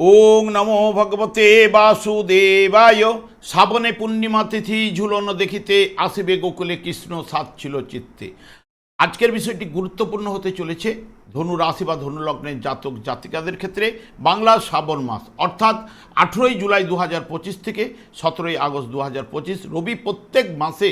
ওং নমো ভগবতে বাসুদেবায়। শ্রাবণে পূর্ণিমা তিথি ঝুলন দেখিতে আসিবে গোকুলে কৃষ্ণ সাত ছিল চিত্তে। আজকের বিষয়টি গুরুত্বপূর্ণ হতে চলেছে। ধনু রাশি বা ধনুলগ্নের জাতক জাতিকাদের ক্ষেত্রে বাংলা শ্রাবণ মাস, অর্থাৎ আঠেরোই জুলাই দু হাজার পঁচিশ থেকে সতেরোই আগস্ট দু হাজার পঁচিশ রবি প্রত্যেক মাসে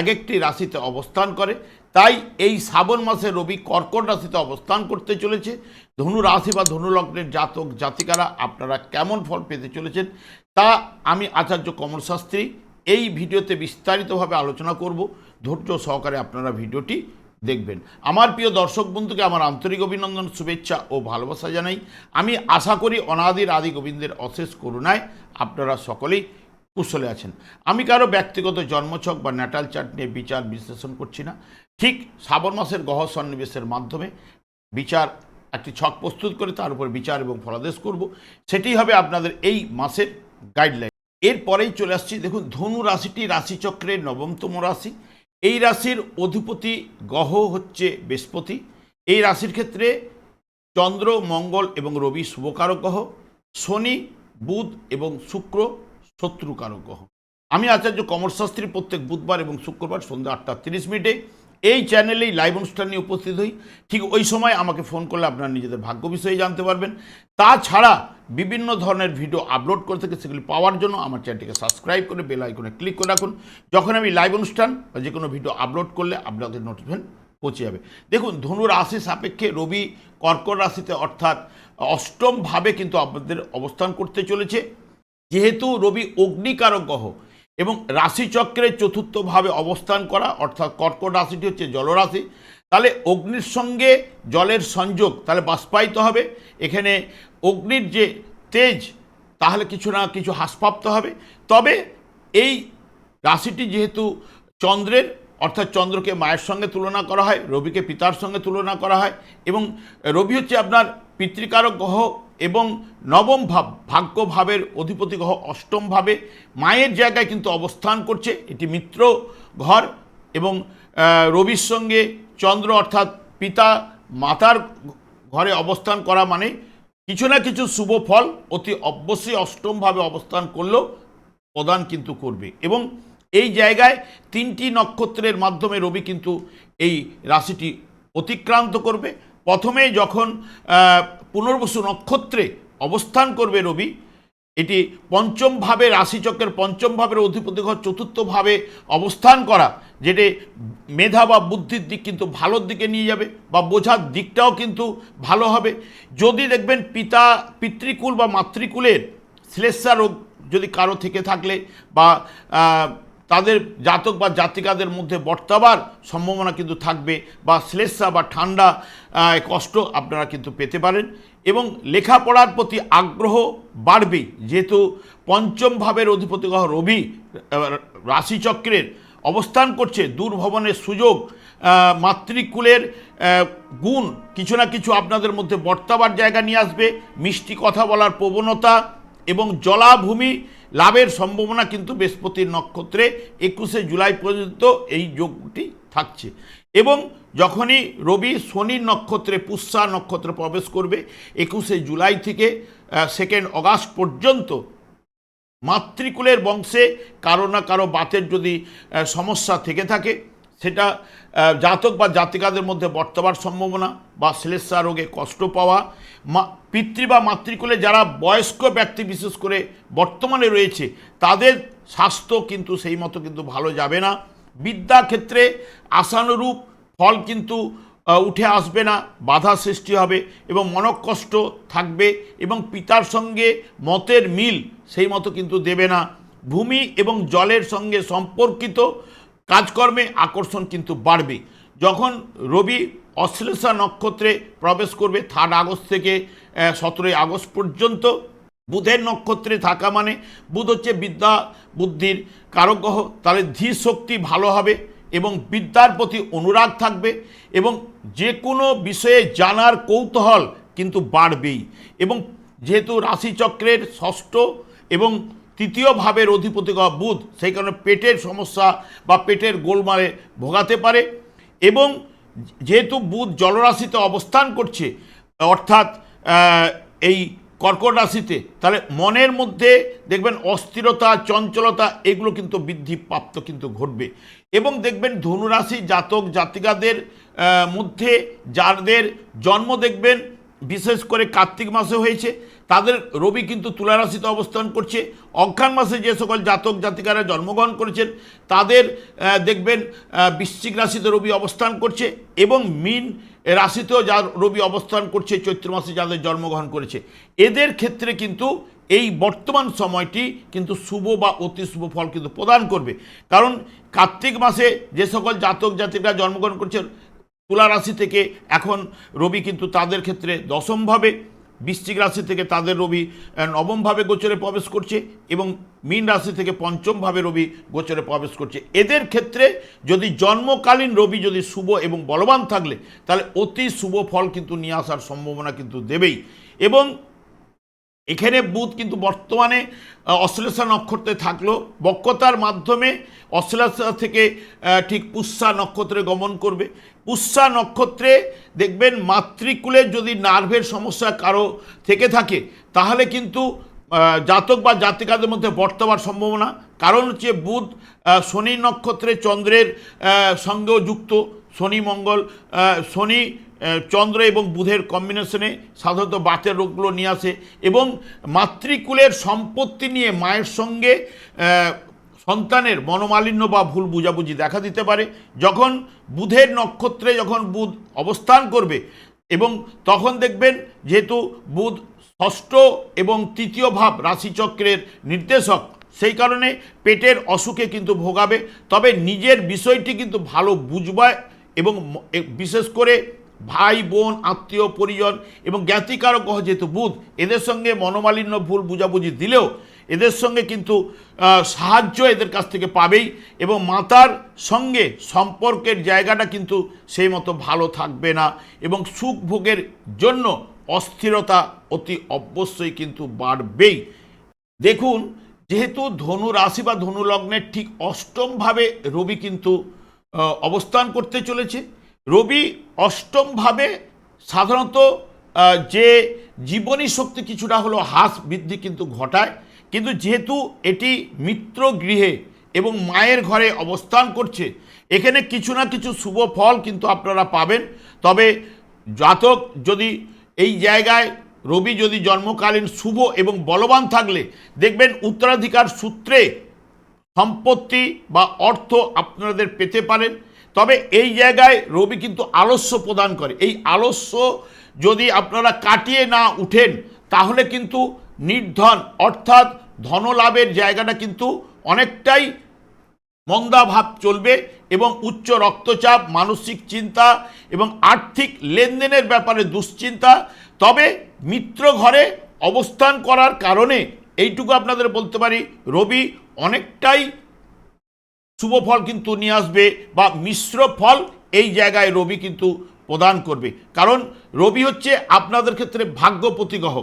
এক একটি রাশিতে অবস্থান করে। তাই এই শ্রাবণ মাসে রবি কর্কট রাশিতে অবস্থান করতে চলেছে। ধনু রাশি বা ধনুলগ্নের জাতক, জাতিকারা আপনারা কেমন ফল পেতে চলেছেন তা আমি আচার্য কমল শাস্ত্রী এই ভিডিওতে বিস্তারিতভাবে আলোচনা করব। ধৈর্য সহকারে আপনারা ভিডিওটি দেখবেন। আমার প্রিয় দর্শক বন্ধুকে আমার আন্তরিক অভিনন্দন, শুভেচ্ছা ও ভালোবাসা জানাই। আমি আশা করি অনাদির আদি গোবিন্দের অশেষ করুণায় আপনারা সকলেই কুশলে আছেন। আমি কারও ব্যক্তিগত জন্মছক বা ন্যাটাল চার্ট নিয়ে বিচার বিশ্লেষণ করছি না। ঠিক শ্রাবণ মাসের গহ সন্নিবেশের মাধ্যমে বিচার একটি ছক প্রস্তুত করে তার উপর বিচার এবং ফলাদেশ করব। সেটি হবে আপনাদের এই মাসের গাইডলাইন এরপরেই চলে আসছি, দেখুন, ধনু রাশিটি রাশিচক্রের নবমতম রাশি। এই রাশির অধিপতি গ্রহ হচ্ছে বৃহস্পতি। এই রাশির ক্ষেত্রে চন্দ্র, মঙ্গল এবং রবি শুভকারক গ্রহ, শনি, বুধ এবং শুক্র শত্রুকারক গ্রহ। আমি আচার্য কমর শাস্ত্রী প্রত্যেক বুধবার এবং শুক্রবার সন্ধ্যা আটটা তিরিশ মিনিটে এই চ্যানেলেই লাইভ অনুষ্ঠান নিয়ে উপস্থিত হই। ঠিক ওই সময় আমাকে ফোন করলে আপনারা নিজেদের ভাগ্য বিষয়ে জানতে পারবেন। তাছাড়া বিভিন্ন ধরনের ভিডিও আপলোড করে থেকে, সেগুলি পাওয়ার জন্য আমার চ্যানেলটিকে সাবস্ক্রাইব করে বেল আইকনে ক্লিক করে রাখুন। যখন আমি লাইভ অনুষ্ঠান বা যে কোনো ভিডিও আপলোড করলে আপনাদের নোটিফিকেশন পৌঁছে যাবে। দেখুন, ধনু রাশি সাপেক্ষে রবি কর্কট রাশিতে অর্থাৎ অষ্টমভাবে কিন্তু আপনাদের অবস্থান করতে চলেছে। যেহেতু রবি অগ্নিকারক গ্রহ এবং রাশিচক্রে চতুর্থভাবে অবস্থান করা, অর্থাৎ কর্কট রাশিটি হচ্ছে জলরাশি। তাহলে অগ্নির সঙ্গে জলের সংযোগ তাহলে বাষ্পায়িত হবে। এখানে অগ্নির যে তেজ, তাহলে কিছু না কিছু হ্রাসপ্রাপ্ত হবে। তবে এই রাশিটি যেহেতু চন্দ্রের, অর্থাৎ চন্দ্রকে মায়ের সঙ্গে তুলনা করা হয়, রবিকে পিতার সঙ্গে তুলনা করা হয় এবং রবি হচ্ছে আপনার পিতৃকারক গ্রহ এবং নবম ভাব ভাগ্য ভাবের অধিপতি গ্রহ অষ্টম ভাবে মায়ের জায়গায় কিন্তু অবস্থান করছে। এটি মিত্র ঘর এবং রবির সঙ্গে চন্দ্র অর্থাৎ পিতা মাতার ঘরে অবস্থান করা মানে কিছু না কিছু শুভ ফল অতি অবশ্যই অষ্টমভাবে অবস্থান করলেও প্রদান কিন্তু করবে এবং এই জায়গায় তিনটি নক্ষত্রের মাধ্যমে রবি কিন্তু এই রাশিটি অতিক্রান্ত করবে। প্রথমে যখন পুনর্বসু নক্ষত্রে অবস্থান করবে রবি, এটি পঞ্চম ভাবে রাশিচক্রের পঞ্চম ভাবের অধিপতি ঘর চতুর্থ ভাবে অবস্থান করা, যেটি মেধা বা বুদ্ধির দিক কিন্তু ভালোর দিকে নিয়ে যাবে বা বোঝার দিকটাও কিন্তু ভালো হবে। যদি দেখবেন পিতা, পিতৃকুল বা মাতৃকুলের শ্লেষা রোগ যদি কারও থেকে থাকলে বা তাদের জাতক বা জাতিকাদের মধ্যে বর্তাবার সম্ভাবনা কিন্তু থাকবে বা শ্লেষা বা ঠান্ডা কষ্ট আপনারা কিন্তু পেতে পারেন। এবং লেখাপড়ার প্রতি আগ্রহ বাড়বে যেহেতু পঞ্চম ভাবের অধিপতি গ্রহ রবি রাশিচক্রের অবস্থান করছে, দূরভবনের সুযোগ মাতৃকুলের গুণ কিছু না কিছু আপনাদের মধ্যে বর্তাবার জায়গা নিয়ে আসবে। মিষ্টি কথা বলার প্রবণতা এবং জলাভূমি লাভের সম্ভাবনা কিন্তু বৃহস্পতির নক্ষত্রে একুশে জুলাই পর্যন্ত এই যোগটি থাকছে। এবং যখনই রবি শনির নক্ষত্রে পুষ্যা নক্ষত্রে প্রবেশ করবে, একুশে জুলাই থেকে সেকেন্ড অগাস্ট পর্যন্ত মাতৃকুলের বংশে কারও না কারও বাতের যদি সমস্যা থেকে থাকে সেটা জাতক বা জাতিকাদের মধ্যে বর্তমান সম্ভাবনা বা শ্লেষা রোগে কষ্ট পাওয়া, মা, পিতৃ বা মাতৃকুলে যারা বয়স্ক ব্যক্তি বিশেষ করে বর্তমানে রয়েছে, তাদের স্বাস্থ্য কিন্তু সেই মতো কিন্তু ভালো যাবে না। বিদ্যা ক্ষেত্রে আশানুরূপ ফল কিন্তু উঠে আসবে না, বাধা সৃষ্টি হবে এবং মনকষ্ট থাকবে এবং পিতার সঙ্গে মতের মিল সেই মতো কিন্তু দেবে না। ভূমি এবং জলের সঙ্গে সম্পর্কিত কাজকর্মে আকর্ষণ কিন্তু বাড়বে। যখন রবি অশ্লেষা নক্ষত্রে প্রবেশ করবে থার্ড আগস্ট থেকে সতেরোই আগস্ট পর্যন্ত, বুধের নক্ষত্রে থাকা মানে বুধ হচ্ছে বিদ্যা বুদ্ধির কারক গ্রহ, তাহলে ধীর শক্তি ভালো হবে এবং বিদ্যার প্রতি অনুরাগ থাকবে এবং যে কোনো বিষয়ে জানার কৌতূহল কিন্তু বাড়বেই। এবং যেহেতু রাশিচক্রের ষষ্ঠ এবং তৃতীয় ভাবের অধিপতি বুধ, সেই কারণে পেটের সমস্যা বা পেটের গোলমালে ভোগাতে পারে এবং যেহেতু বুধ জলরাশিতে অবস্থান করছে, অর্থাৎ এই কর্কট রাশিতে, তাহলে মনের মধ্যে দেখবেন অস্থিরতা, চঞ্চলতা, এগুলো কিন্তু বৃদ্ধি প্রাপ্ত কিন্তু ঘটবে। এবং দেখবেন ধনুরাশি জাতক জাতিকাদের মধ্যে যাদের জন্ম দেখবেন, বিশেষ করে কার্তিক মাসে হয়েছে তাদের রবি কিন্তু তুলা রাশিতে অবস্থান করছে। অজ্ঞান মাসে যে সকল জাতক জাতিকারা জন্মগ্রহণ করেছেন, তাদের দেখবেন বৃশ্চিক রাশিতে রবি অবস্থান করছে এবং মিন রাশিতেও যার রবি অবস্থান করছে, চৈত্র মাসে যাদের জন্মগ্রহণ করেছে। এদের ক্ষেত্রে কিন্তু এই বর্তমান সময়টি কিন্তু শুভ বা অতি শুভ ফল কিন্তু প্রদান করবে। কারণ কার্তিক মাসে যে সকল জাতক জাতিকা জন্মগ্রহণ করছেন, তুলা রাশি থেকে এখন রবি কিন্তু তাদের ক্ষেত্রে দশমভাবে বৃশ্চিক রাশি থেকে তাদের রবি নবমভাবে গোচরে প্রবেশ করছে এবং মীন রাশি থেকে পঞ্চমভাবে রবি গোচরে প্রবেশ করছে। এদের ক্ষেত্রে যদি জন্মকালীন রবি যদি শুভ এবং বলবান থাকলে, তাহলে অতি শুভ ফল কিন্তু নিয়ে আসার সম্ভাবনা কিন্তু দেবেই। এবং এখানে বুধ কিন্তু বর্তমানে অশ্লেষা নক্ষত্রে থাকল। বক্রতার মাধ্যমে অশ্লেষা থেকে ঠিক পুষ্যা নক্ষত্রে গমন করবে। পুষ্যা নক্ষত্রে দেখবেন মাতৃকুলের যদি নার্ভের সমস্যা কারও থেকে থাকে, তাহলে কিন্তু জাতক বা জাতিকাদের মধ্যে বর্তমান সম্ভাবনা। কারণ হচ্ছে বুধ শনি নক্ষত্রে চন্দ্রের সঙ্গেও যুক্ত। শনি মঙ্গল শনি চন্দ্র এবং বুধের কম্বিনেশনে সাধারণত বাতের রোগগুলো নিয়ে আসে এবং মাতৃকুলের সম্পত্তি নিয়ে মায়ের সঙ্গে সন্তানের মনোমালিন্য বা ভুল বুঝাবুঝি দেখা দিতে পারে। যখন বুধের নক্ষত্রে যখন বুধ অবস্থান করবে এবং তখন দেখবেন যেহেতু বুধ ষষ্ঠ এবং তৃতীয় ভাব রাশিচক্রের নির্দেশক, সেই কারণে পেটের অসুখে কিন্তু ভোগাবে। তবে নিজের বিষয়টি কিন্তু ভালো বুঝবে এবং বিশেষ করে ভাই, বোন, আত্মীয়, পরিজন এবং জ্ঞাতিকারক যেহেতু বুধ, এদের সঙ্গে মনোমালিন্য, ভুল বুঝাবুঝি দিলেও এদের সঙ্গে কিন্তু সাহায্য এদের কাছ থেকে পাবেই এবং মাতার সঙ্গে সম্পর্কের জায়গাটা কিন্তু সেই মতো ভালো থাকবে না এবং সুখ ভোগের জন্য অস্থিরতা অতি অবশ্যই কিন্তু বাড়বেই। দেখুন, যেহেতু ধনু রাশি বা ধনু লগ্নের ঠিক অষ্টমভাবে রবি কিন্তু অবস্থান করতে চলেছে। রবি অষ্টমভাবে সাধারণত যে জীবনী শক্তি কিছুটা হলো হ্রাস বৃদ্ধি কিন্তু ঘটায়। কিন্তু যেহেতু এটি মিত্র গৃহে এবং মায়ের ঘরে অবস্থান করছে, এখানে কিছু না কিছু শুভ ফল কিন্তু আপনারা পাবেন। তবে জাতক যদি এই জায়গায়, রবি যদি জন্মকালীন শুভ এবং বলবান থাকলে, দেখবেন উত্তরাধিকার সূত্রে সম্পত্তি বা অর্থ আপনাদের পেতে পারেন। তবে এই জায়গায় রবি কিন্তু আলস্য প্রদান করে। এই আলস্য যদি আপনারা কাটিয়ে না উঠেন, তাহলে কিন্তু নির্ধন, অর্থাৎ ধনলাভের জায়গাটা কিন্তু অনেকটাই মন্দাভাব চলবে এবং উচ্চ রক্তচাপ, মানসিক চিন্তা এবং আর্থিক লেনদেনের ব্যাপারে দুশ্চিন্তা। তবে মিত্র ঘরে অবস্থান করার কারণে এইটুকু আপনাদের বলতে পারি, রবি অনেকটাই শুভ ফল কিন্তু নিয়ে আসবে বা মিশ্র ফল এই জায়গায় রবি কিন্তু প্রদান করবে। কারণ রবি হচ্ছে আপনাদের ক্ষেত্রে ভাগ্যপতি গ্রহ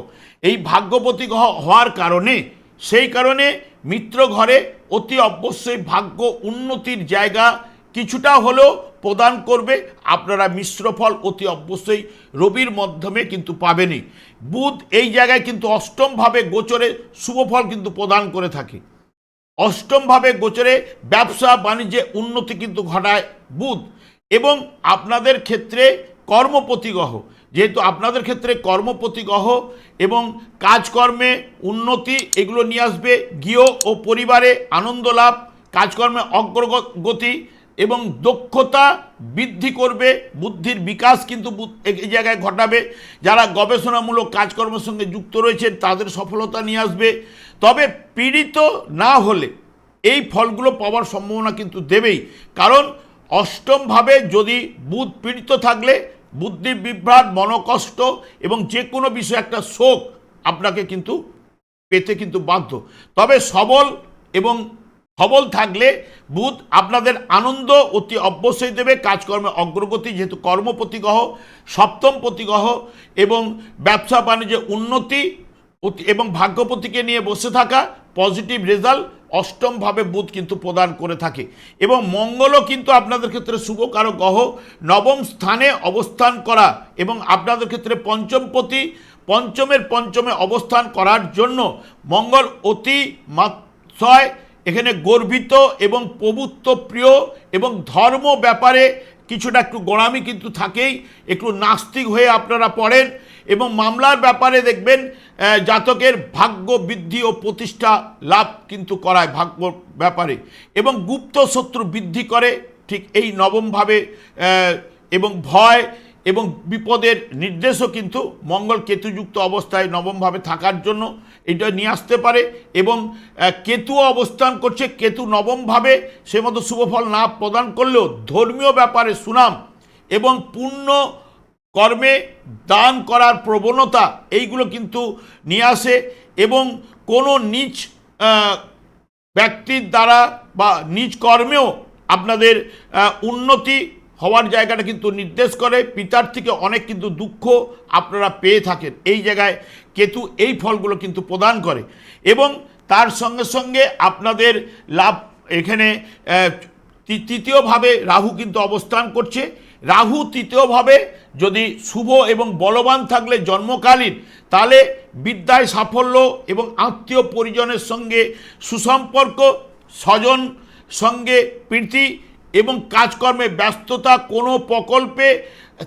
এই ভাগ্যপতি গ্রহ হওয়ার কারণে, সেই কারণে মিত্র ঘরে অতি অবশ্যই ভাগ্য উন্নতির জায়গা কিছুটা হলেও প্রদান করবে। আপনারা মিশ্র ফল অতি অবশ্যই রবির মাধ্যমে কিন্তু পাবেনই। বুধ এই জায়গায় কিন্তু অষ্টমভাবে গোচরে শুভ ফল কিন্তু প্রদান করে থাকে। অষ্টমভাবে গোচরে ব্যবসা বাণিজ্যে উন্নতি কিন্তু ঘটায় বুধ। এবং আপনাদের ক্ষেত্রে কর্মপতি গ্রহ যেহেতু আপনাদের ক্ষেত্রে কর্মপতি গ্রহ এবং কাজকর্মে উন্নতি এগুলো নিয়ে আসবে, গৃহ ও পরিবারে আনন্দ লাভ, কাজকর্মে অগ্রগতি এবং দক্ষতা বৃদ্ধি করবে, বুদ্ধির বিকাশ কিন্তু এই জায়গায় ঘটাবে। যারা গবেষণামূলক কাজকর্মের সঙ্গে যুক্ত রয়েছেন, তাদের সফলতা নিয়ে আসবে। তবে পীড়িত না হলে এই ফলগুলো পাওয়ার সম্ভাবনা কিন্তু দেবেই। কারণ অষ্টমভাবে যদি বুধ পীড়িত থাকলে বুদ্ধি বিভ্রাট, মনকষ্ট এবং যে কোনো বিষয়ে একটা শোক আপনাকে কিন্তু পেতে কিন্তু বাধ্য। তবে সবল এবং সবল থাকলে বুধ আপনাদের আনন্দ অতি অবশ্যই দেবে, কাজকর্মে অগ্রগতি যেহেতু কর্মপতি গ্রহ সপ্তম প্রতি গ্রহ এবং ব্যবসা বাণিজ্যে উন্নতি এবং ভাগ্যপতিকে নিয়ে বসে থাকা পজিটিভ রেজাল্ট অষ্টমভাবে বুধ কিন্তু প্রদান করে থাকে এবং মঙ্গলও কিন্তু আপনাদের ক্ষেত্রে শুভকারক গ্রহ নবম স্থানে অবস্থান করা এবং আপনাদের ক্ষেত্রে পঞ্চমপতি পঞ্চমের পঞ্চমে অবস্থান করার জন্য মঙ্গল অতি মাত্রায় এখানে গর্বিত এবং প্রভুত্ব প্রিয় এবং ধর্ম ব্যাপারে কিছুটা একটু গোড়ামি কিন্তু থাকেই, একটু নাস্তিক হয়ে আপনারা পড়েন এবং মামলার ব্যাপারে দেখবেন জাতকের ভাগ্য বৃদ্ধি ও প্রতিষ্ঠা লাভ কিন্তু করায় ভাগ্য ব্যাপারে এবং গুপ্ত শত্রু বৃদ্ধি করে ঠিক এই নবমভাবে এবং ভয় এবং বিপদের নির্দেশও কিন্তু মঙ্গল কেতুযুক্ত অবস্থায় নবমভাবে থাকার জন্য এটা নিয়ে আসতে পারে এবং কেতু অবস্থান করছে। কেতু নবমভাবে সে মতো শুভফল না প্রদান করলেও ধর্মীয় ব্যাপারে সুনাম এবং পূর্ণ কর্মে দান করার প্রবণতা এইগুলো কিন্তু নিয়ে আসে এবং কোনো নিজ ব্যক্তির দ্বারা বা নিজ কর্মেও আপনাদের উন্নতি হওয়ার জায়গাটা কিন্তু নির্দেশ করে। পিতার থেকে অনেক কিন্তু দুঃখ আপনারা পেয়ে থাকেন। এই জায়গায় কেতু এই ফলগুলো কিন্তু প্রদান করে। এবং তার সঙ্গে সঙ্গে আপনাদের লাভ এখানে তৃতীয়ভাবে রাহু কিন্তু অবস্থান করছে। রাহু তৃতীয়ভাবে যদি শুভ এবং বলবান থাকলে জন্মকালীন, তাহলে বিদ্যায় সাফল্য এবং আত্মীয় পরিজনের সঙ্গে সুসম্পর্ক, স্বজন সঙ্গে প্রীতি এবং কাজকর্মে ব্যস্ততা কোনো প্রকল্পে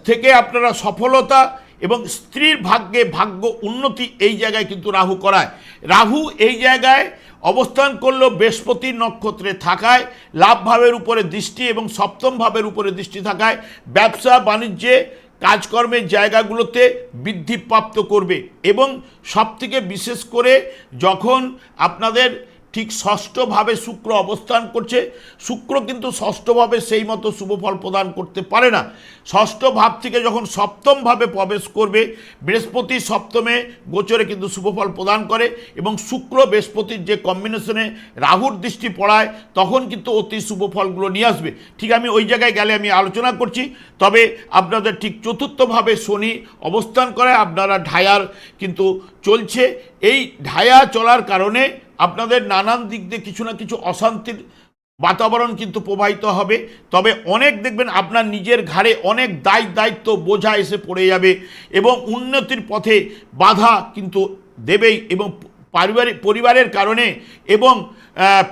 থেকে আপনারা সফলতা এবং স্ত্রীর ভাগ্যে ভাগ্য উন্নতি এই জায়গায় কিন্তু রাহু করায়। রাহু এই জায়গায় অবস্থান করল বৃহস্পতি নক্ষত্রে থাকায়, লাভ ভাবের উপরে দৃষ্টি এবং সপ্তম ভাবের উপরে দৃষ্টি থাকায় ব্যবসা, বাণিজ্যে, কাজকর্মের জায়গাগুলোতে বৃদ্ধিপ্রাপ্ত করবে এবং সবথেকে বিশেষ করে যখন আপনাদের ঠিক ষষ্ঠভাবে শুক্র অবস্থান করছে। শুক্র কিন্তু ষষ্ঠভাবে সেই মতো শুভফল প্রদান করতে পারে না। ষষ্ঠ ভাব থেকে যখন সপ্তমভাবে প্রবেশ করবে, বৃহস্পতি সপ্তমে গোচরে কিন্তু শুভফল প্রদান করে এবং শুক্র বৃহস্পতির যে কম্বিনেশনে রাহুর দৃষ্টি পড়ায়, তখন কিন্তু অতি শুভ ফলগুলো নিয়ে আসবে। ঠিক আমি ওই জায়গায় গেলে আমি আলোচনা করছি। তবে আপনাদের ঠিক চতুর্থভাবে শনি অবস্থান করে আপনারা ঢায়ার কিন্তু চলছে। এই ঢায়া চলার কারণে আপনাদের নানান দিক দিয়ে কিছু না কিছু অশান্তির বাতাবরণ কিন্তু প্রবাহিত হবে। তবে অনেক দেখবেন আপনার নিজের ঘাড়ে অনেক দায় দায়িত্ব বোঝা এসে পড়ে যাবে এবং উন্নতির পথে বাধা কিন্তু দেবেই এবং পারিবারিক পরিবারের কারণে এবং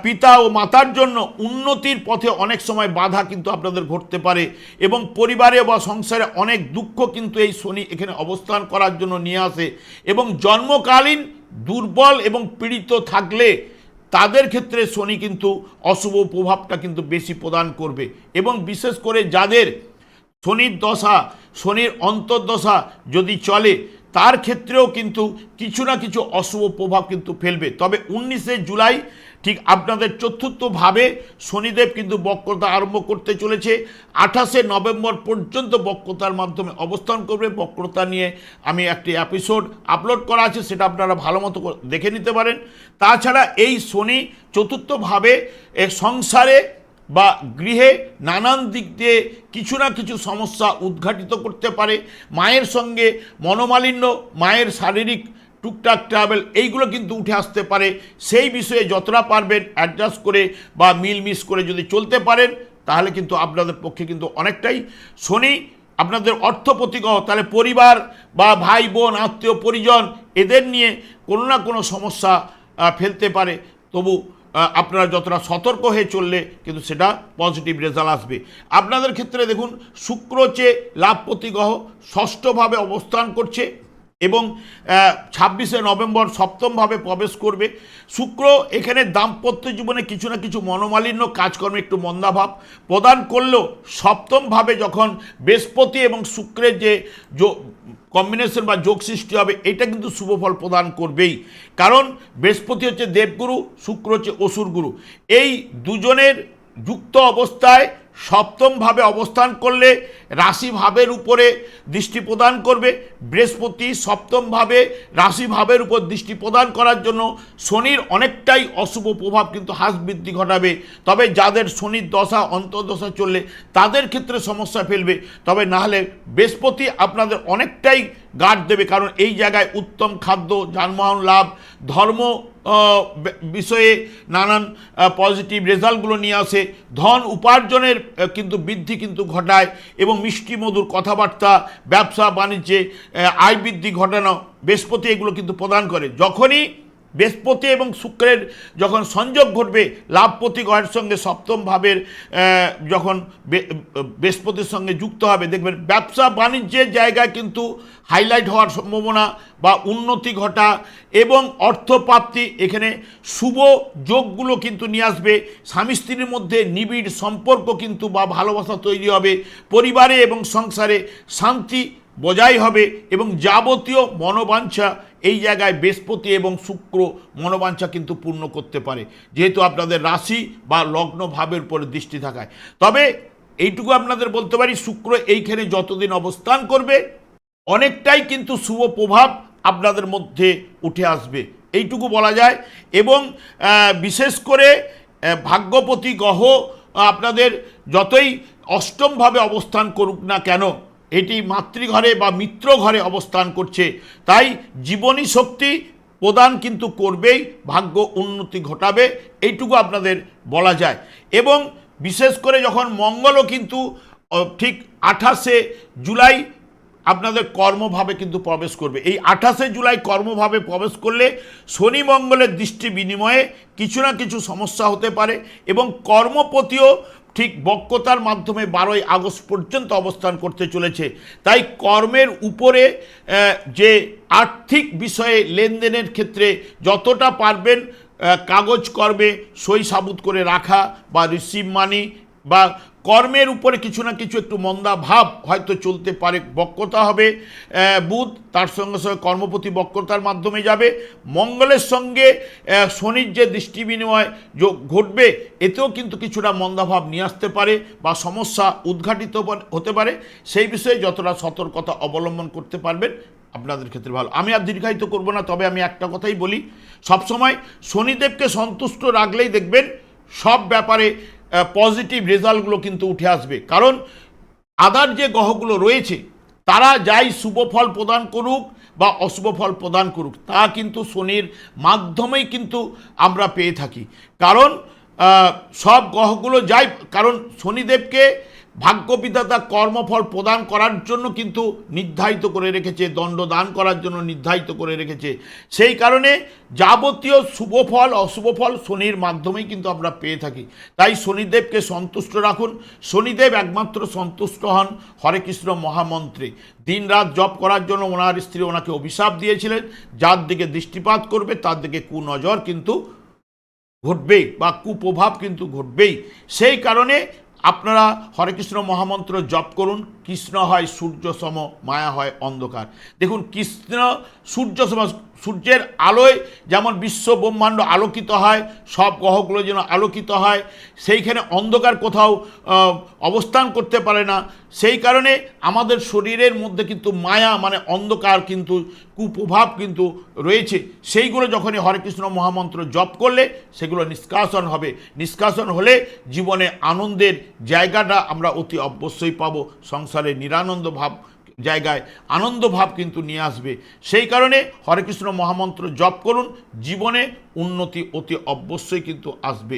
পিতা ও মাতার জন্য উন্নতির পথে অনেক সময় বাধা কিন্তু আপনাদের ঘটতে পারে এবং পরিবারে বা সংসারে অনেক দুঃখ কিন্তু এই শনি এখানে অবস্থান করার জন্য নিয়ে আসে এবং জন্মকালীন দুর্বল এবং পীড়িত থাকলে তাদের ক্ষেত্রে শনি কিন্তু অশুভ প্রভাবটা কিন্তু বেশি প্রদান করবে। এবং বিশেষ করে যাদের শনির দশা, শনির অন্তর্দশা যদি চলে তার ক্ষেত্রেও কিন্তু কিছু না কিছু অশুভ প্রভাব কিন্তু ফেলবে। তবে উনিশে জুলাই ঠিক আপনাদের চতুর্থভাবে শনিদেব কিন্তু বক্রতা আরম্ভ করতে চলেছে। আঠাশে নভেম্বর পর্যন্ত বক্রতার মাধ্যমে অবস্থান করবে। বক্রতা নিয়ে আমি একটি এপিসোড আপলোড করা আছে, সেটা আপনারা ভালো মতো দেখে নিতে পারেন। তাছাড়া এই শনি চতুর্থভাবে সংসারে বা গৃহে নানান দিক দিয়ে কিছু না কিছু সমস্যা উদ্ঘাটিত করতে পারে। মায়ের সঙ্গে মনোমালিন্য, মায়ের শারীরিক টুকটাক ট্রাভেল এইগুলো কিন্তু উঠে আসতে পারে। সেই বিষয়ে যতটা পারবেন অ্যাডজাস্ট করে বা মিলমিশ করে যদি চলতে পারেন, তাহলে কিন্তু আপনাদের পক্ষে কিন্তু অনেকটাই শনি, আপনাদের অর্থপ্রতিগ্রহ তাহলে পরিবার বা ভাই, বোন, আত্মীয়, পরিজন, এদের নিয়ে কোনো না কোনো সমস্যা ফেলতে পারে। তবু আপনারা যতটা সতর্ক হয়ে চললে কিন্তু সেটা পজিটিভ রেজাল্ট আসবে। আপনাদের ক্ষেত্রে দেখুন, শুক্র চেয়ে লাভ প্রতিগ্রহ ষষ্ঠভাবে অবস্থান করছে এবং ছাব্বিশে নভেম্বর সপ্তমভাবে প্রবেশ করবে। শুক্র এখানে দাম্পত্য জীবনে কিছু না কিছু মনোমালিন্য, কাজকর্মে একটু মন্দাভাব প্রদান করলেও সপ্তমভাবে যখন বৃহস্পতি এবং শুক্রের যে কম্বিনেশন বা যোগ সৃষ্টি হবে, এটা কিন্তু শুভফল প্রদান করবেই। কারণ বৃহস্পতি হচ্ছে দেবগুরু, শুক্র হচ্ছে অসুরগুরু এই দুজনের যুক্ত অবস্থায় সপ্তমভাবে অবস্থান করলে রাশি ভাবের উপরে দৃষ্টি প্রদান করবে। বৃহস্পতি সপ্তমভাবে রাশি ভাবের উপর দৃষ্টি প্রদান করার জন্য শনির অনেকটাই অশুভ প্রভাব কিন্তু হ্রাস বৃদ্ধি ঘটাবে। তবে যাদের শনির দশা, অন্তর্দশা চললে তাদের ক্ষেত্রে সমস্যা ফেলবে। তবে না হলে বৃহস্পতি আপনাদের অনেকটাই গার্ড দেবে কারণ এই জায়গায় উত্তম খাদ্য, যানবাহন লাভ, ধর্ম বিষয়ে নানান পজিটিভ রেজাল্টগুলো নিয়ে আসে। ধন উপার্জনের কিন্তু বৃদ্ধি কিন্তু ঘটায় এবং মিষ্টি মধুর কথাবার্তা ব্যবসা বাণিজ্যে আয় বৃদ্ধি ঘটানো বৃহস্পতি এগুলো কিন্তু প্রদান করে। যখনই বৃহস্পতি এবং শুক্রের যখন সংযোগ ঘটবে, লাভপতি গ্রহের সঙ্গে সপ্তম ভাবের যখন বৃহস্পতির সঙ্গে যুক্ত হবে, দেখবেন ব্যবসা বাণিজ্যের জায়গায় কিন্তু হাইলাইট হওয়ার সম্ভাবনা বা উন্নতি ঘটা এবং অর্থপ্রাপ্তি, এখানে শুভ যোগগুলো কিন্তু নিয়ে আসবে। স্বামী স্ত্রীর মধ্যে নিবিড় সম্পর্ক কিন্তু বা ভালোবাসা তৈরি হবে। পরিবারে এবং সংসারে শান্তি বজায় হবে এবং যাবতীয় মনোবাঞ্ছা এই জায়গায় বৃহস্পতি এবং শুক্র মনোবাঞ্ছা কিন্তু পূর্ণ করতে পারে। যেহেতু আপনাদের রাশি বা লগ্ন ভাবের উপরে দৃষ্টি থাকায়। তবে এইটুকু আপনাদের বলতে পারি, শুক্র এইখানে যতদিন অবস্থান করবে, অনেকটাই কিন্তু শুভ প্রভাব আপনাদের মধ্যে উঠে আসবে। এইটুকু বলা যায়। এবং বিশেষ করে ভাগ্যপতি গ্রহ আপনাদের যতই অষ্টমভাবে অবস্থান করুক না কেন এটি মাতৃঘরে বা মিত্র ঘরে অবস্থান করছে। তাই জীবনী শক্তি প্রদান কিন্তু করবেই, ভাগ্য উন্নতি ঘটাবে, এইটুকু আপনাদের বলা যায়। এবং বিশেষ করে যখন মঙ্গলও কিন্তু ঠিক আঠাশে জুলাই আপনাদের কর্মভাবে কিন্তু প্রবেশ করবে। এই আঠাশে জুলাই কর্মভাবে প্রবেশ করলে শনি মঙ্গলের দৃষ্টি বিনিময়ে কিছু না কিছু সমস্যা হতে পারে এবং কর্মপতিও ঠিক বক্কতার মাধ্যমে বারোই আগস্ট পর্যন্ত অবস্থান করতে চলেছে। তাই কর্মের উপরে যে আর্থিক বিষয়ে লেনদেনের ক্ষেত্রে যতটা পারবেন কাগজ কর্মে সই সাবুত করে রাখা বা রিসিভ মানি বা কর্মের উপরে কিছু না কিছু একটু মন্দা ভাব হয়তো চলতে পারে, বক্রতা হবে। বুধ তার সঙ্গে সঙ্গে কর্মপতি বক্রতার মাধ্যমে যাবে। মঙ্গলের সঙ্গে শনির যে দৃষ্টি বিনিময় যোগ ঘটবে, এতেও কিন্তু কিছুটা মন্দাভাব নিয়ে আসতে পারে বা সমস্যা উদ্ঘাটিত হতে পারে। সেই বিষয়ে যতটা সতর্কতা অবলম্বন করতে পারবেন, আপনাদের ক্ষেত্রে ভালো। আমি আর দীর্ঘায়িত করব না, তবে আমি একটা কথাই বলি। সবসময় শনিদেবকে সন্তুষ্ট রাখলেই দেখবেন সব ব্যাপারে পজিটিভ রেজাল্টগুলো কিন্তু উঠে আসবে। কারণ আদার যে গ্রহগুলো রয়েছে, তারা যাই শুভ ফল প্রদান করুক বা অশুভ ফল প্রদান করুক, তা কিন্তু শনির মাধ্যমেই কিন্তু আমরা পেয়ে থাকি। কারণ সব গ্রহগুলো যাই, কারণ শনিদেবকে ভাগ্যবিধাতা কর্মফল প্রদান করার জন্য কিন্তু নির্ধারিত করে রেখেছে দণ্ড দান করার জন্য নির্ধারিত করে রেখেছে। সেই কারণে যাবতীয় শুভ ফল, অশুভ ফল শনির মাধ্যমেই কিন্তু আমরা পেয়ে থাকি। তাই শনিদেবকে সন্তুষ্ট রাখুন। শনিদেব একমাত্র সন্তুষ্ট হন হরে কৃষ্ণ মহামন্ত্রে। দিন রাত জপ করার জন্য ওনার স্ত্রী ওনাকে অভিশাপ দিয়েছিলেন। যার দিকে দৃষ্টিপাত করবে, তার দিকে কুনজর কিন্তু ঘটবেই বা কুপ্রভাব কিন্তু ঘটবেই। সেই কারণে আপনারা হরে কৃষ্ণ মহামন্ত্র জপ করুন। কৃষ্ণ হয় সূর্য সম, মায়া হয় অন্ধকার। দেখুন, কৃষ্ণ সূর্য সম, সূর্যের আলোয় যেমন বিশ্ব ব্রহ্মাণ্ড আলোকিত হয়, সব গ্রহগুলো যেন আলোকিত হয়, সেইখানে অন্ধকার কোথাও অবস্থান করতে পারে না। সেই কারণে আমাদের শরীরের মধ্যে কিন্তু মায়া মানে অন্ধকার কিন্তু কুপ্রভাব কিন্তু রয়েছে। সেইগুলো যখনই হরে কৃষ্ণ মহামন্ত্র জপ করলে সেগুলো নিষ্কাশন হবে। নিষ্কাশন হলে জীবনে আনন্দের জায়গাটা আমরা অতি অবশ্যই পাবো। সংসারে নিরানন্দ ভাব জায়গায় আনন্দ ভাব কিন্তু নিয়ে আসবে। সেই কারণে হরে কৃষ্ণ মহামন্ত্র জপ করুন। জীবনে উন্নতি অতি অবশ্যই কিন্তু আসবে।